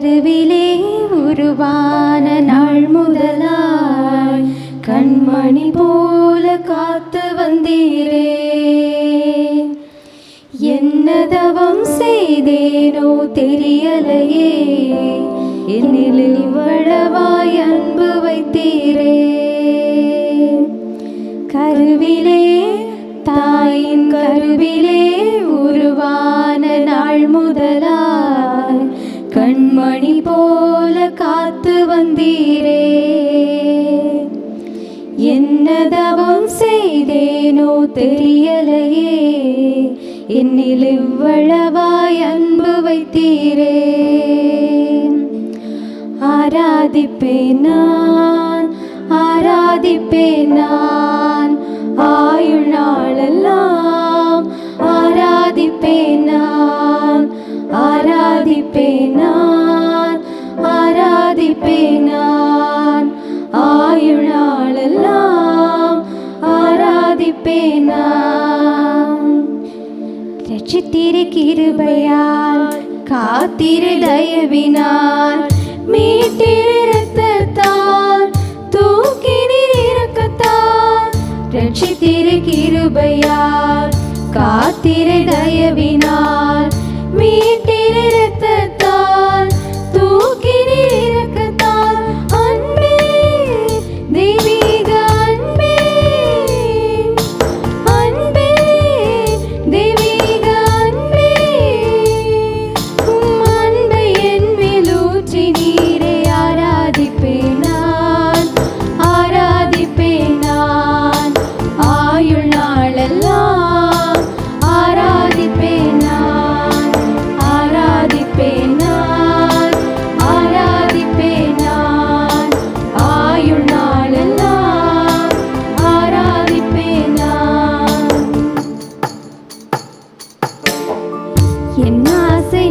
கருவிலே உருவான நாள் முதலாய் கண்மணி போல காத்து வந்தீரே. என்ன தவம் செய்தேனோ தெரியலையே. என்னில் இவ்வளவாய் அன்பு வைத்தீரே. போல காத்து வந்தீரே. என்னதவம் செய்தேனோ தெரியலையே. என்னில் இவ்வளவாய் அன்பு வைத்தீரே. ஆராதிப்பேன் நான் ஆராதிப்பேன் நான். ஆயுள் நாளெல்லாம் ஆராதிப்பேன் நான் ஆராதிப்பேன் நான். இருப்பேன் நான் ஆயுளாளெல்லாம் ஆராதிப்பேன் நான் ரட்சித்திரு கிருபையால் காத்திரு தயவினால் மீட்டிரு என் ஆசை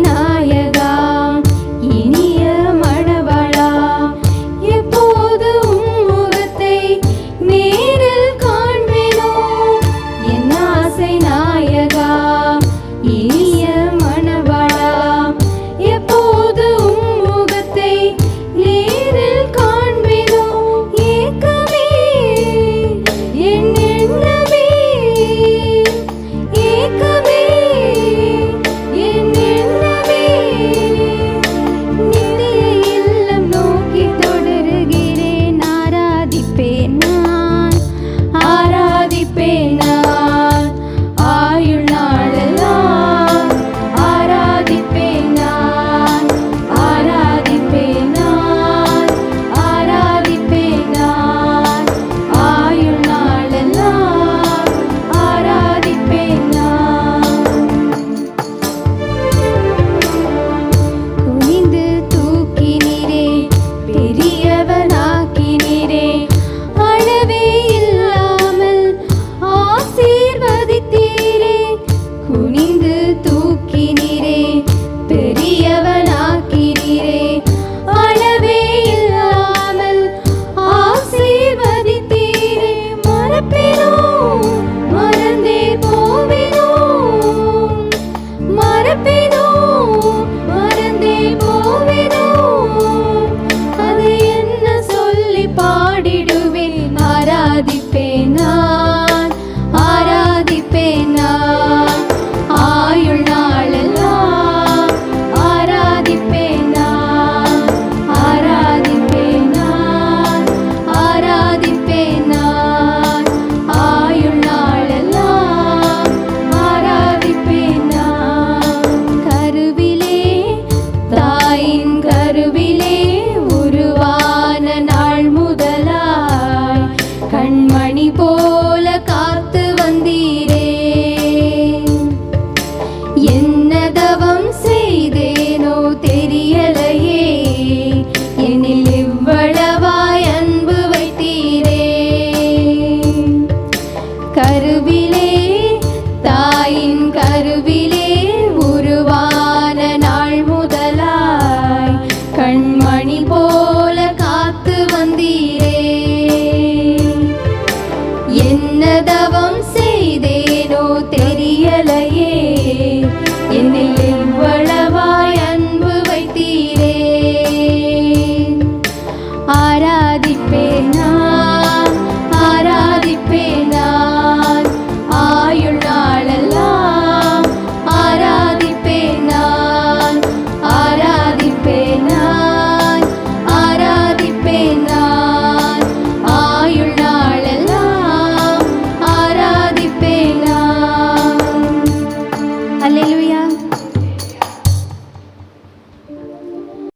கருவிலே